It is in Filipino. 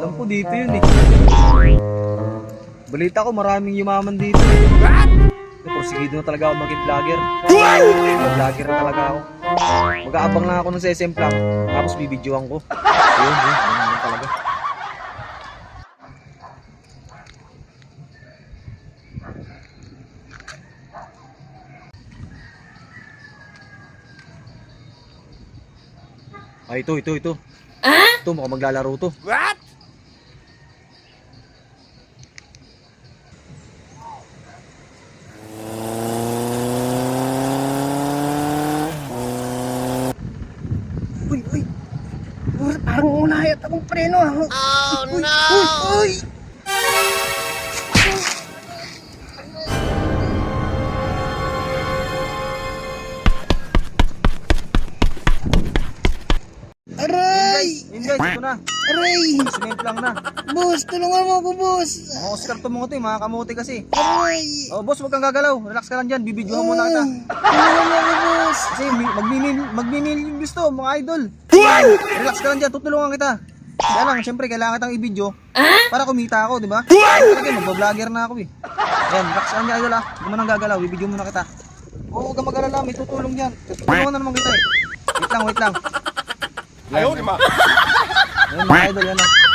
Alam ko dito yun eh. Balita ko maraming yumaman dito. Eh, Porsigido na talaga ako maging vlogger. Vlogger na talaga ako. Mag-aabang lang ako ng SM Plum, tapos bibidyoan ko. Yun, yun, yun talaga. Ay, ito, ito, ito. Ito, mukhang maglalaro to. Uy, uy. Uy, Parang unahayat akong preno ah. Oh uy, no! Uy, uy! Yun guys, ito na. Aray! Cement lang na. Boss, tulungan mo ako, boss! Mga Oscar to eh, mga kamote kasi. Aray! Oh, boss, huwag kang gagalaw. Relax ka lang dyan. Bibidyohan muna kita. Tulungan mo ako, boss! Kasi mi- magmimil, magmimil yung gusto, mga idol. Relax ka lang dyan, tutulungan kita. Kaya lang, syempre, kailangan kitang i-video para kumita ako, di ba? Kasi magbablogger na ako eh. Ayan, relax ka lang dyan, idol ah. Huwag mo nang gagalaw, bibidyo muna kita. Oo, huwag kang mag-alala, may tutulong dyan. Tutulungan na naman kita eh. Wait lang, wait lang. Ayaw, di ma. Ayan, mga idol, yan ah.